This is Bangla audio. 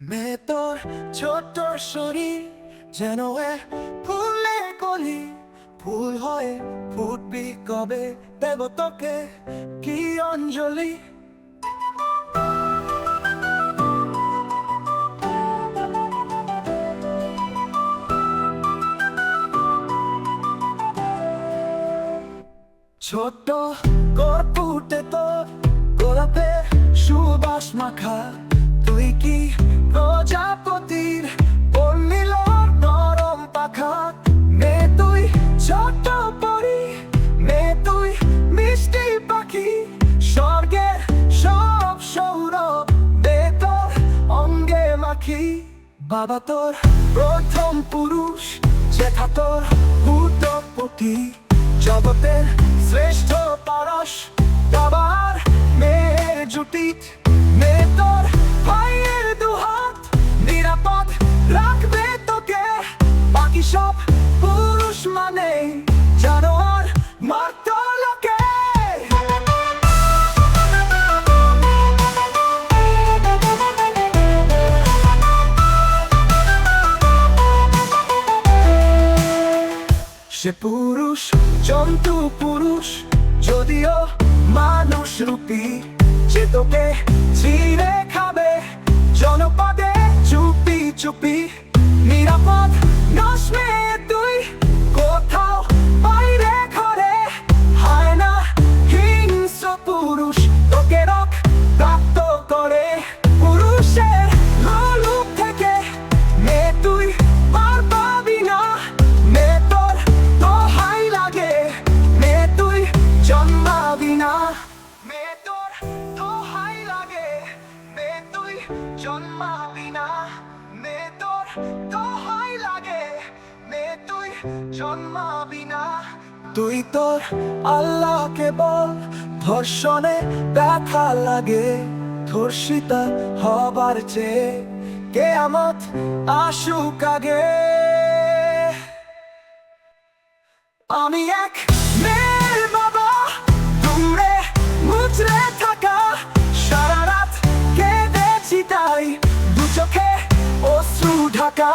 মেয়ে তোর ছোট্ট শরীর যেন এ ফুলে কলি। ফুল হয়ে ফুটবি কবে? দেব তোকে কি অঞ্জলি? ছোট্ট কর্পুটে তো গোলাপে সুবাস মাখা। ছোট্ট পরি মিষ্টি পাখি, স্বর্গের সব সৌরভ দে অঙ্গে মাখি। বাবা তোর প্রথম পুরুষ যেথা তোর ভূতপতি। জগতের শ্রেষ্ঠ পারস, বাবার মেয়ের জুটিত। মেয়ে তোর ভাইয়ের দুহাত, নিরাপদ রাখবে তোকে। বাকি সব পুরুষ মানে জানোয়ার লোকে। সে পুরুষ জন্তু পুরুষ যদিও মানুষ রূপী যে তোকে জন্মাবি না তুই তোর আল্লাহকে বল, ধর্ষণে ব্যথা লাগে। ধর্ষিতা হবার চেয়ে কেয়ামত আসুক আগে। আমি এক মেয়ের বাবা, দূরে মুচড়ে থাকা। সারা রাত কেঁদেছি তাই দু চোখে অশ্রু ঢাকা।